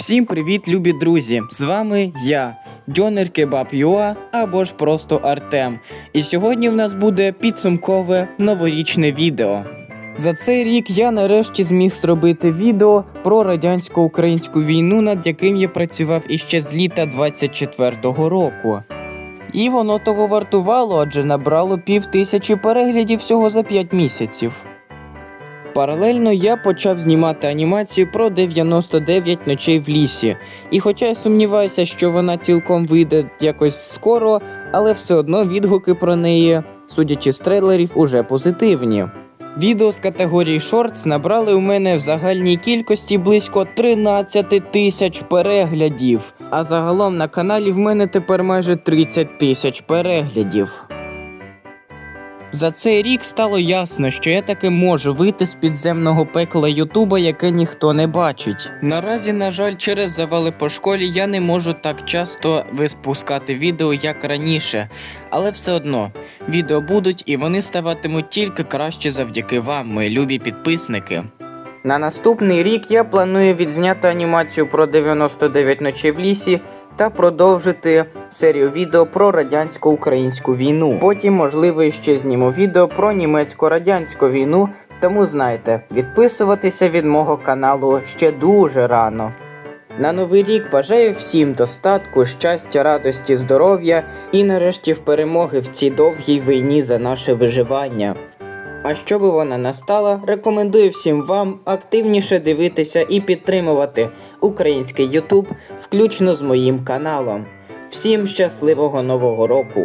Всім привіт, любі друзі! З вами я, Дьонер Кебаб Юа або ж просто Артем. І сьогодні в нас буде підсумкове новорічне відео. За цей рік я нарешті зміг зробити відео про радянсько-українську війну, над яким я працював іще з літа 24-го року. І воно того вартувало, адже набрало пів тисячі переглядів всього за 5 місяців. Паралельно я почав знімати анімацію про 99 ночей в лісі. І хоча я сумніваюся, що вона цілком вийде якось скоро, але все одно відгуки про неї, судячи з трейлерів, уже позитивні. Відео з категорії Shorts набрали у мене в загальній кількості близько 13 тисяч переглядів. А загалом на каналі в мене тепер майже 30 тисяч переглядів. За цей рік стало ясно, що я таки можу вийти з підземного пекла Ютуба, яке ніхто не бачить. Наразі, на жаль, через завали по школі я не можу так часто виспускати відео, як раніше, але все одно відео будуть і вони ставатимуть тільки краще завдяки вам, мої любі підписники. На наступний рік я планую відзняти анімацію про 99 ночей в лісі та продовжити серію відео про радянсько-українську війну. Потім, можливо, ще зніму відео про німецько-радянську війну. Тому знайте, відписуватися від мого каналу ще дуже рано. На новий рік бажаю всім достатку, щастя, радості, здоров'я і нарешті в перемоги в цій довгій війні за наше виживання. А щоб вона настала, рекомендую всім вам активніше дивитися і підтримувати український YouTube, включно з моїм каналом. Всім щасливого нового року!